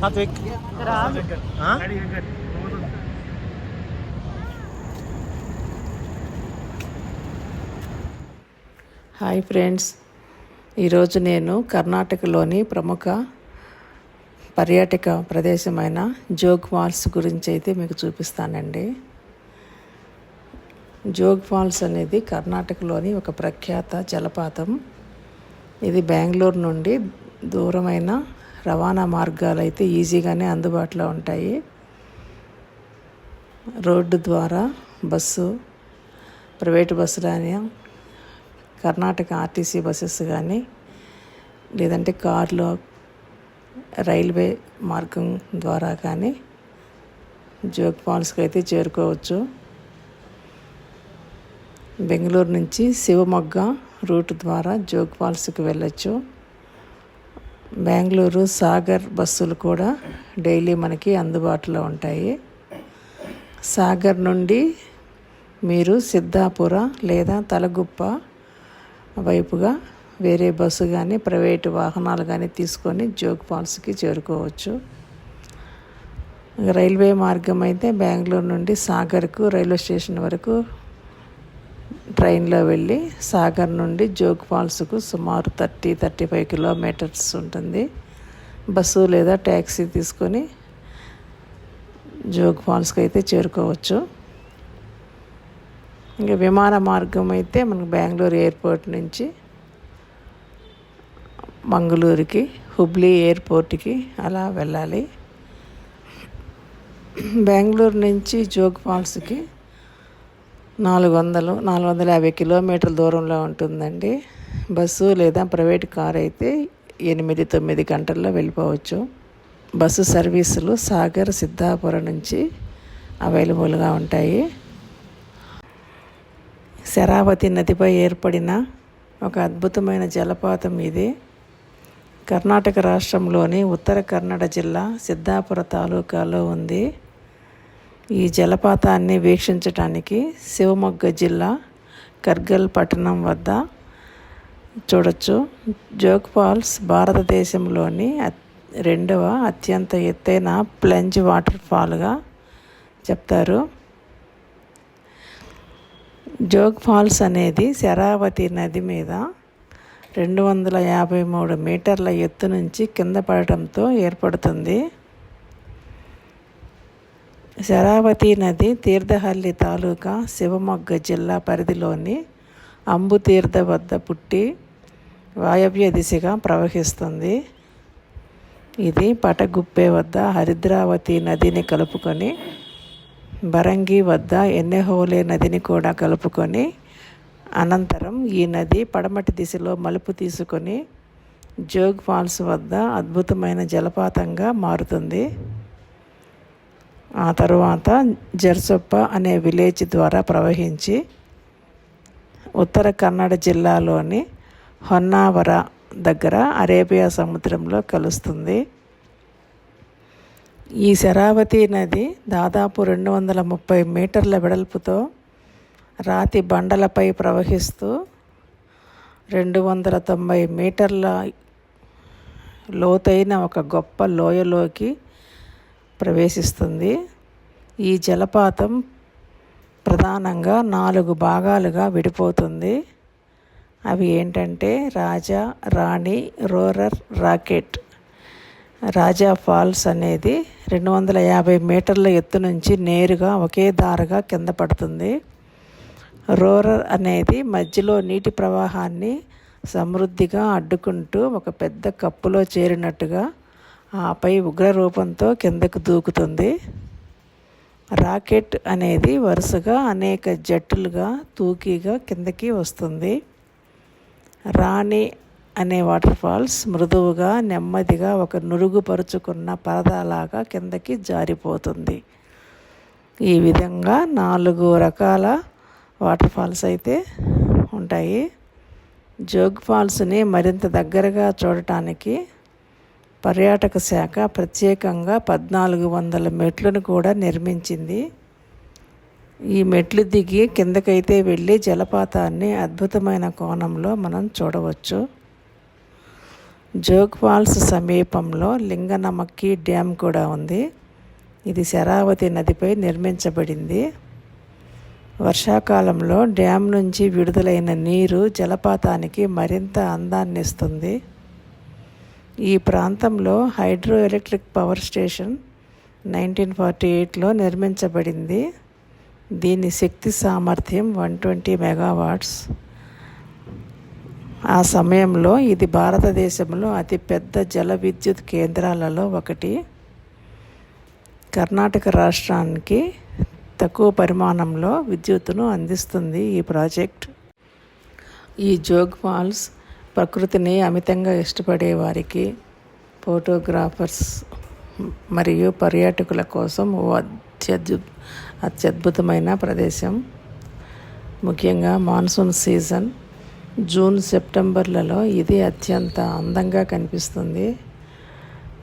Satvik? Hi friends. ఈరోజు నేను కర్ణాటకలోని ప్రముఖ పర్యాటక ప్రదేశమైన జోగ్ ఫాల్స్ గురించి అయితే మీకు చూపిస్తానండి. జోగ్ ఫాల్స్ అనేది కర్ణాటకలోని ఒక ప్రఖ్యాత జలపాతం. ఇది బెంగళూరు నుండి దూరమైన రవాణా మార్గాలు అయితే ఈజీగానే అందుబాటులో ఉంటాయి. రోడ్డు ద్వారా బస్సు ప్రైవేటు బస్సులు కానీ కర్ణాటక ఆర్టీసీ బస్సెస్ కానీ లేదంటే కార్లో రైల్వే మార్గం ద్వారా కానీ జోగ్ ఫాల్స్కి అయితే చేరుకోవచ్చు. బెంగళూరు నుంచి శివమొగ్గ రూట్ ద్వారా జోగ్ ఫాల్స్కి వెళ్ళచ్చు. బెంగళూరు సాగర్ బస్సులు కూడా డైలీ మనకి అందుబాటులో ఉంటాయి. సాగర్ నుండి మీరు సిద్ధాపుర లేదా తలగుప్ప వైపుగా వేరే బస్సు కానీ ప్రైవేటు వాహనాలు కానీ తీసుకొని జోగ్ ఫాల్స్కి చేరుకోవచ్చు. రైల్వే మార్గం అయితే బెంగళూరు నుండి సాగర్కు రైల్వే స్టేషన్ వరకు ట్రైన్లో వెళ్ళి సాగర్ నుండి జోగ్ ఫాల్స్కు సుమారు థర్టీ థర్టీ ఫైవ్ కిలోమీటర్స్ ఉంటుంది. బస్సు లేదా ట్యాక్సీ తీసుకొని జోగ్ ఫాల్స్కి అయితే చేరుకోవచ్చు. ఇంకా విమాన మార్గం అయితే మనకు బెంగళూరు ఎయిర్పోర్ట్ నుంచి మంగళూరుకి హుబ్లీ ఎయిర్పోర్ట్కి అలా వెళ్ళాలి. బెంగళూరు నుంచి జోగ్ ఫాల్స్కి నాలుగు వందలు నాలుగు వందల యాభై కిలోమీటర్ల దూరంలో ఉంటుందండి. బస్సు లేదా ప్రైవేట్ కార్ అయితే ఎనిమిది తొమ్మిది గంటల్లో వెళ్ళిపోవచ్చు. బస్సు సర్వీసులు సాగర్ సిద్ధాపురం నుంచి అవైలబుల్గా ఉంటాయి. శరావతి నదిపై ఏర్పడిన ఒక అద్భుతమైన జలపాతం ఇది. కర్ణాటక రాష్ట్రంలోని ఉత్తర కన్నడ జిల్లా సిద్ధాపుర తాలూకాలో ఉంది. ఈ జలపాతాన్ని వీక్షించటానికి శివమొగ్గ జిల్లా కర్గల్ పట్టణం వద్ద చూడొచ్చు. జోగ్ ఫాల్స్ భారతదేశంలోని రెండవ అత్యంత ఎత్తైన ప్లంజ్ వాటర్ ఫాల్గా చెప్తారు. జోగ్ ఫాల్స్ అనేది శరావతి నది మీద రెండు వందల యాభై మూడు మీటర్ల ఎత్తు నుంచి కింద పడటంతో ఏర్పడుతుంది. శరావతి నది తీర్థహల్లి తాలూకా శివమొగ్గ జిల్లా పరిధిలోని అంబుతీర్థ వద్ద పుట్టి వాయవ్య దిశగా ప్రవహిస్తుంది. ఇది పటగుప్పే వద్ద హరిద్రావతి నదిని కలుపుకొని బరంగి వద్ద ఎన్నెహోలే నదిని కూడా కలుపుకొని అనంతరం ఈ నది పడమటి దిశలో మలుపు తీసుకొని జోగ్ ఫాల్స్ వద్ద అద్భుతమైన జలపాతంగా మారుతుంది. ఆ తరువాత జర్సొప్ప అనే విలేజ్ ద్వారా ప్రవహించి ఉత్తర కన్నడ జిల్లాలోని హొన్నావర దగ్గర అరేబియా సముద్రంలో కలుస్తుంది. ఈ శరావతి నది దాదాపు రెండు వందల ముప్పై మీటర్ల వెడల్పుతో రాతి బండలపై ప్రవహిస్తూ రెండు వందల తొంభై మీటర్ల లోతైన ఒక గొప్ప లోయలోకి ప్రవేశిస్తుంది. ఈ జలపాతం ప్రధానంగా నాలుగు భాగాలుగా విడిపోతుంది. అవి ఏంటంటే రాజా రాణి రోరర్ రాకెట్. రాజా ఫాల్స్ అనేది రెండు వందల యాభై మీటర్ల ఎత్తు నుంచి నేరుగా ఒకే దారిగా కింద పడుతుంది. రోరర్ అనేది మధ్యలో నీటి ప్రవాహాన్ని సమృద్ధిగా అడ్డుకుంటూ ఒక పెద్ద కప్పులో చేరినట్టుగా ఆపై ఉగ్ర రూపంతో కిందకు దూకుతుంది. రాకెట్ అనేది వరుసగా అనేక జట్టులుగా తూకీగా కిందకి వస్తుంది. రాణి అనే వాటర్ ఫాల్స్ మృదువుగా నెమ్మదిగా ఒక నురుగుపరుచుకున్న పరదాలాగా కిందకి జారిపోతుంది. ఈ విధంగా నాలుగు రకాల వాటర్ ఫాల్స్ అయితే ఉంటాయి. జోగ్ ఫాల్స్ని మరింత దగ్గరగా చూడటానికి పర్యాటక శాఖ ప్రత్యేకంగా పద్నాలుగు వందల మెట్లను కూడా నిర్మించింది. ఈ మెట్లు దిగి కిందకైతే వెళ్ళి జలపాతాన్ని అద్భుతమైన కోణంలో మనం చూడవచ్చు. జోగ్ ఫాల్స్ సమీపంలో లింగనమక్కి డ్యామ్ కూడా ఉంది. ఇది శరావతి నదిపై నిర్మించబడింది. వర్షాకాలంలో డ్యామ్ నుంచి విడుదలైన నీరు జలపాతానికి మరింత అందాన్ని ఇస్తుంది ఈ ప్రాంతంలో hydro electric power station nineteen forty ఎయిట్లో నిర్మించబడింది. దీని శక్తి సామర్థ్యం వన్ ట్వంటీ మెగావాట్స్. ఆ సమయంలో ఇది భారతదేశంలో అతిపెద్ద జల విద్యుత్ కేంద్రాలలో ఒకటి. కర్ణాటక రాష్ట్రానికి తక్కువ పరిమాణంలో విద్యుత్తును అందిస్తుంది ఈ ప్రాజెక్ట్. ఈ జోగ్ ఫాల్స్ ప్రకృతిని అమితంగా ఇష్టపడే వారికి ఫోటోగ్రాఫర్స్ మరియు పర్యాటకుల కోసం ఓ అత్యద్భు అత్యద్భుతమైన ప్రదేశం. ముఖ్యంగా మాన్సూన్ సీజన్ జూన్ సెప్టెంబర్లలో ఇది అత్యంత అందంగా కనిపిస్తుంది.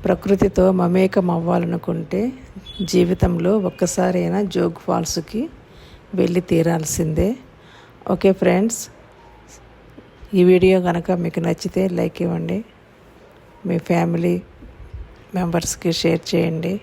ప్రకృతితో మమేకం అవ్వాలనుకుంటే జీవితంలో ఒక్కసారైనా జోగ్ ఫాల్స్కి వెళ్ళి తీరాల్సిందే. ఓకే ఫ్రెండ్స్ ఈ వీడియో కనుక మీకు నచ్చితే లైక్ ఇవ్వండి. మీ ఫ్యామిలీ మెంబర్స్కి షేర్ చేయండి.